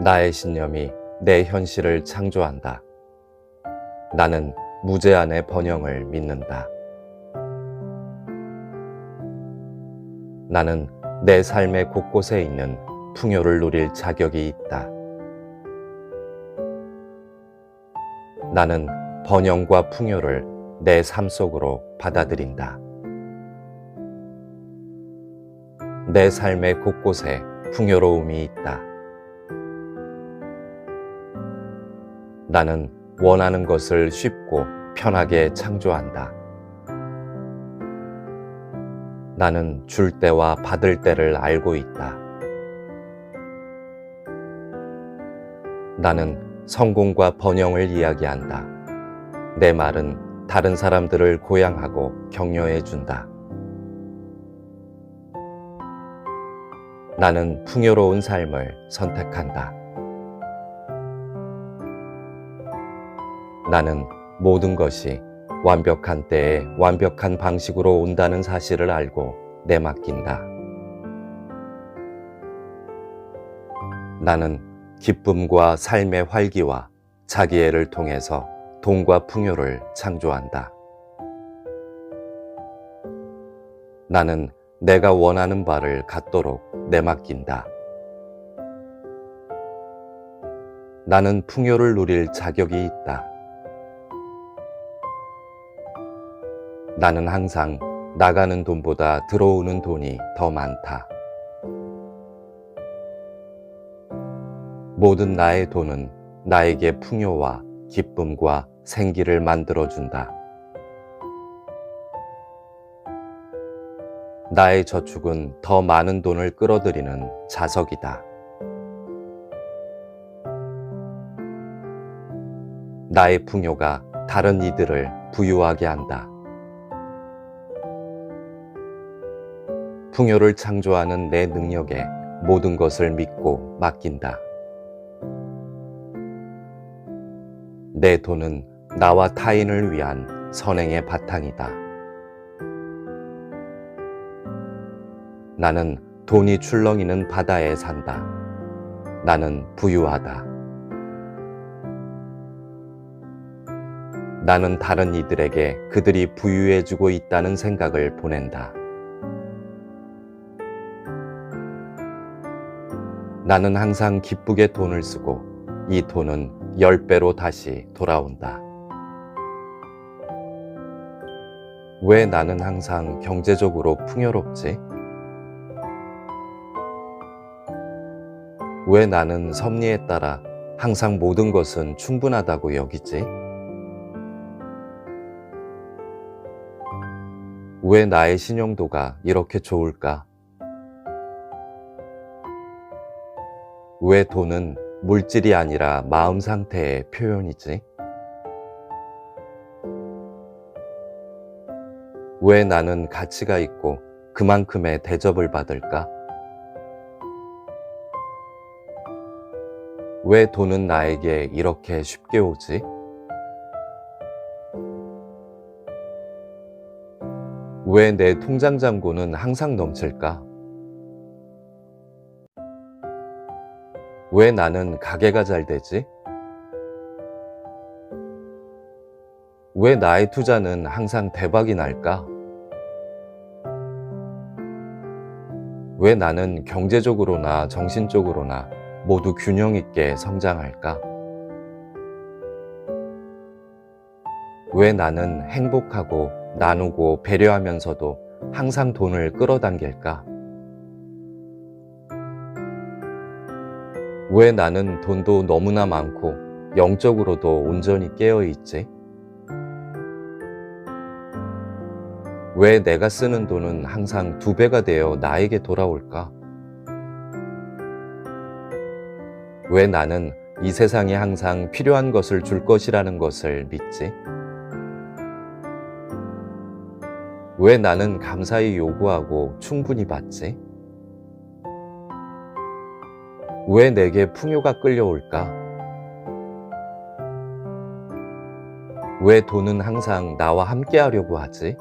나의 신념이 내 현실을 창조한다. 나는 무제한의 번영을 믿는다. 나는 내 삶의 곳곳에 있는 풍요를 누릴 자격이 있다. 나는 번영과 풍요를 내 삶 속으로 받아들인다. 내 삶의 곳곳에 풍요로움이 있다. 나는 원하는 것을 쉽고 편하게 창조한다. 나는 줄 때와 받을 때를 알고 있다. 나는 성공과 번영을 이야기한다. 내 말은 다른 사람들을 고양하고 격려해 준다. 나는 풍요로운 삶을 선택한다. 나는 모든 것이 완벽한 때에 완벽한 방식으로 온다는 사실을 알고 내맡긴다. 나는 기쁨과 삶의 활기와 자기애를 통해서 돈과 풍요를 창조한다. 나는 내가 원하는 바를 갖도록 내맡긴다. 나는 풍요를 누릴 자격이 있다. 나는 항상 나가는 돈보다 들어오는 돈이 더 많다. 모든 나의 돈은 나에게 풍요와 기쁨과 생기를 만들어준다. 나의 저축은 더 많은 돈을 끌어들이는 자석이다. 나의 풍요가 다른 이들을 부유하게 한다. 풍요를 창조하는 내 능력에 모든 것을 믿고 맡긴다. 내 돈은 나와 타인을 위한 선행의 바탕이다. 나는 돈이 출렁이는 바다에 산다. 나는 부유하다. 나는 다른 이들에게 그들이 부유해지고 있다는 생각을 보낸다. 나는 항상 기쁘게 돈을 쓰고 이 돈은 10배로 다시 돌아온다. 왜 나는 항상 경제적으로 풍요롭지? 왜 나는 섭리에 따라 항상 모든 것은 충분하다고 여기지? 왜 나의 신용도가 이렇게 좋을까? 왜 돈은 물질이 아니라 마음 상태의 표현이지? 왜 나는 가치가 있고 그만큼의 대접을 받을까? 왜 돈은 나에게 이렇게 쉽게 오지? 왜 내 통장 잔고는 항상 넘칠까? 왜 나는 가게가 잘 되지? 왜 나의 투자는 항상 대박이 날까? 왜 나는 경제적으로나 정신적으로나 모두 균형 있게 성장할까? 왜 나는 행복하고 나누고 배려하면서도 항상 돈을 끌어당길까? 왜 나는 돈도 너무나 많고 영적으로도 온전히 깨어 있지? 왜 내가 쓰는 돈은 항상 두 배가 되어 나에게 돌아올까? 왜 나는 이 세상에 항상 필요한 것을 줄 것이라는 것을 믿지? 왜 나는 감사히 요구하고 충분히 받지? 왜 내게 풍요가 끌려올까? 왜 돈은 항상 나와 함께 하려고 하지?